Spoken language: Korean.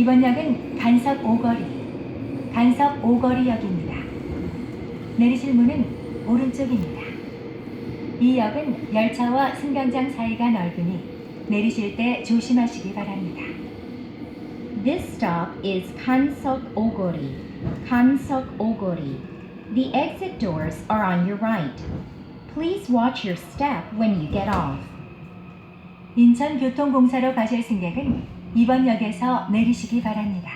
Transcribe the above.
이번 역은 간석 오거리, 간석 오거리역입니다. 내리실 문은 오른쪽입니다. 이 역은 열차와 승강장 사이가 넓으니 내리실 때 조심하시기 바랍니다. This stop is Kansok Ogori. Kansok Ogori. The exit doors are on your right. Please watch your step when you get off. 인천교통공사로 가실 승객은 이번 역에서 내리시기 바랍니다.